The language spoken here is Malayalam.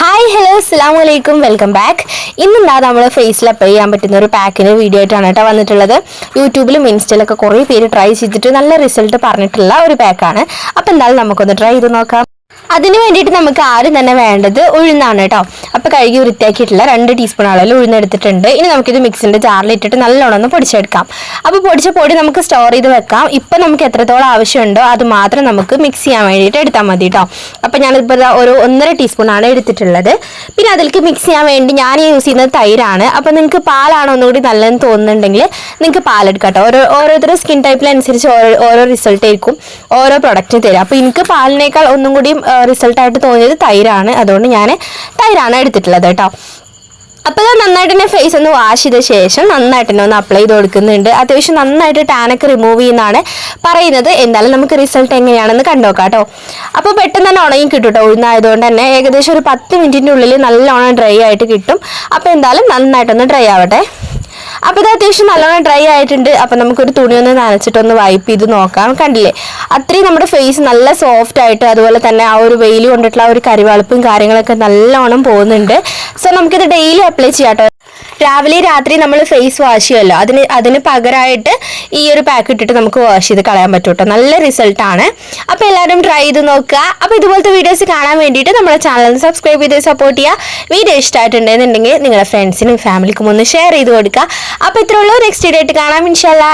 ഹായ് ഹലോ അസ്സാം വലൈക്കും വെൽക്കം ബാക്ക് ഇന്നെന്താ നമ്മൾ ഫേസിൽ അപ്ലൈ ചെയ്യാൻ പറ്റുന്ന ഒരു പാക്കിന് വീഡിയോ ആയിട്ടാണ് കേട്ടോ വന്നിട്ടുള്ളത്. യൂട്യൂബിലും ഇൻസ്റ്റയിലൊക്കെ കുറേ പേര് ട്രൈ ചെയ്തിട്ട് നല്ല റിസൾട്ട് പറഞ്ഞിട്ടുള്ള ഒരു പാക്കാണ് അപ്പോൾ എന്തായാലും നമുക്കൊന്ന് ട്രൈ ചെയ്ത് നോക്കാം. അതിന് വേണ്ടിയിട്ട് നമുക്ക് ആദ്യം തന്നെ വേണ്ടത് ഉഴുന്നാണ് കേട്ടോ. അപ്പോൾ കഴുകി വൃത്തിയാക്കിയിട്ടുള്ള രണ്ട് ടീസ്പൂൺ അളവിൽ ഉഴുന്നെടുത്തിട്ടുണ്ട് ഇനി നമുക്കിത് മിക്സിന്റെ ജാറിൽ ഇട്ടിട്ട് നല്ലോണം ഒന്ന് പൊടിച്ചെടുക്കാം. അപ്പോൾ പൊടിച്ച പൊടി നമുക്ക് സ്റ്റോർ ചെയ്ത് വെക്കാം. ഇപ്പൊ നമുക്ക് എത്രത്തോളം ആവശ്യമുണ്ടോ അത് മാത്രം നമുക്ക് മിക്സ് ചെയ്യാൻ വേണ്ടിയിട്ട് എടുത്താൽ മതി കേട്ടോ. അപ്പോൾ ഞാനിപ്പോൾ ദാ ഒരു ഒന്നര ടീസ്പൂൺ ആണ് എടുത്തിട്ടുള്ളത്. പിന്നെ അതിലേക്ക് മിക്സ് ചെയ്യാൻ വേണ്ടി ഞാൻ യൂസ് ചെയ്യുന്നത് തൈരാണ്. അപ്പോൾ നിങ്ങൾക്ക് പാലാണ് ഒന്നുകൂടി നല്ലതെന്ന് തോന്നുന്നുണ്ടെങ്കിൽ നിങ്ങൾക്ക് പാലെടുക്കാം കേട്ടോ. ഓരോ ഓരോരുത്തരുടെ സ്കിൻ ടൈപ്പിനനുസരിച്ച് ഓരോ ഓരോ റിസൾട്ട് ആയിരിക്കും. ഓരോ പ്രൊഡക്റ്റ് തരും. അപ്പോൾ എനിക്ക് പാലിനേക്കാൾ ഒന്നും കൂടി റിസൾട്ടായിട്ട് തോന്നിയത് തൈരാണ്. അതുകൊണ്ട് ഞാൻ തൈരാണ് എടുത്തിട്ടുള്ളത് കേട്ടോ. അപ്പോൾ ഞാൻ നന്നായിട്ട് തന്നെ ഫേസ് ഒന്ന് വാഷ് ചെയ്ത ശേഷം നന്നായിട്ട് തന്നെ ഒന്ന് അപ്ലൈ ചെയ്ത് കൊടുക്കുന്നുണ്ട്. അത്യാവശ്യം നന്നായിട്ട് ടാനൊക്കെ റിമൂവ് ചെയ്യുന്നതാണ് പറയുന്നത്. എന്തായാലും നമുക്ക് റിസൾട്ട് എങ്ങനെയാണെന്ന് കണ്ടോക്കാം കേട്ടോ. അപ്പോൾ പെട്ടെന്ന് തന്നെ ഉണങ്ങി കിട്ടും കേട്ടോ. ഉഴുന്നായതുകൊണ്ട് തന്നെ ഏകദേശം ഒരു പത്ത് മിനിറ്റിന്റെ ഉള്ളിൽ നല്ലോണം ഡ്രൈ ആയിട്ട് കിട്ടും. അപ്പോൾ എന്തായാലും നന്നായിട്ടൊന്ന് ഡ്രൈ ആവട്ടെ. അപ്പോൾ ഇത് അത്യാവശ്യം നല്ലോണം ഡ്രൈ ആയിട്ടുണ്ട്. അപ്പോൾ നമുക്കൊരു തുണി ഒന്ന് നനച്ചിട്ടൊന്ന് വൈപ്പ് ചെയ്ത് നോക്കാം. കണ്ടില്ലേ? അത്രയും നമ്മുടെ ഫേസ് നല്ല സോഫ്റ്റ് ആയിട്ട് അതുപോലെ തന്നെ ആ ഒരു വെയിൽ കൊണ്ടിട്ടുള്ള ആ ഒരു കരിവാളിപ്പും കാര്യങ്ങളൊക്കെ നല്ലോണം പോകുന്നുണ്ട്. സോ നമുക്കിത് ഡെയിലി അപ്ലൈ ചെയ്യാം രാവിലെ രാത്രി നമ്മൾ ഫേസ് വാഷ് ചെയ്യുമല്ലോ അതിന് അതിന് പകരമായിട്ട് ഈ ഒരു പാക്ക് ഇട്ടിട്ട് നമുക്ക് വാഷ് ചെയ്ത് കളയാൻ പറ്റും കേട്ടോ നല്ല റിസൾട്ടാണ് അപ്പോൾ എല്ലാവരും ട്രൈ ചെയ്ത് നോക്കുക. അപ്പോൾ ഇതുപോലത്തെ വീഡിയോസ് കാണാൻ വേണ്ടിയിട്ട് നമ്മുടെ ചാനൽ സബ്സ്ക്രൈബ് ചെയ്ത് സപ്പോർട്ട് ചെയ്യുക. വീഡിയോ ഇഷ്ടമായിട്ടുണ്ടെന്നുണ്ടെങ്കിൽ നിങ്ങളുടെ ഫ്രണ്ട്സിനും ഫാമിലിക്കും ഒന്ന് ഷെയർ ചെയ്ത് കൊടുക്കുക. അപ്പോൾ ഇത്രയുള്ളൂ. നെക്സ്റ്റ് വീഡിയോ ആയിട്ട് കാണാം. ഇൻഷാല്ലാ